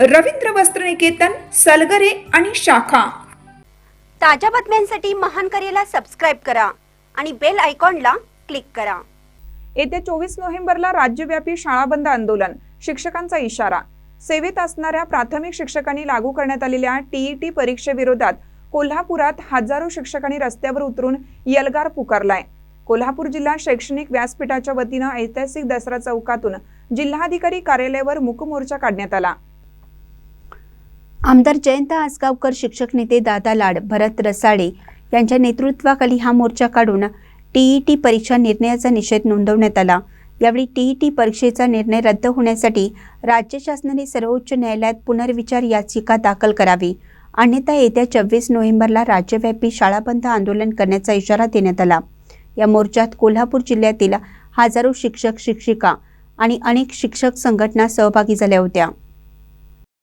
रवींद्र वस्त्रनिकेतन सलगरे आणि शाखा. ताज्या बातम्यांसाठी महान करेला सबस्क्राईब करा आणि बेल आयकॉनला क्लिक करा. येत्या चोवीस नोव्हेंबरला राज्यव्यापी शाळा बंद आंदोलन शिक्षकांचा इशारा. सेवेत असणाऱ्या प्राथमिक शिक्षकांनी लागू करण्यात आलेल्या टीईटी परीक्षेविरोधात कोल्हापुरात हजारो शिक्षकांनी रस्त्यावर उतरून यलगार पुकारलाय. कोल्हापूर जिल्हा शैक्षणिक व्यासपीठाच्या वतीनं ऐतिहासिक दसरा चौकातून जिल्हाधिकारी कार्यालयावर मूकमोर्चा काढण्यात आला. आमदार जयंत आसगावकर शिक्षक नेते दादा लाड भरत रसाळे यांच्या नेतृत्वाखाली हा मोर्चा काढून टीईटी परीक्षा निर्णयाचा निषेध नोंदवण्यात आला. यावेळी टीईटी परीक्षेचा निर्णय रद्द होण्यासाठी राज्य शासनाने सर्वोच्च न्यायालयात पुनर्विचार याचिका दाखल करावी. अन्यथा येत्या चव्वीस नोव्हेंबरला राज्यव्यापी शाळाबंद आंदोलन करण्याचा इशारा देण्यात आला. या मोर्चात कोल्हापूर जिल्ह्यातील हजारो शिक्षक शिक्षिका आणि अनेक शिक्षक संघटना सहभागी झाल्या होत्या.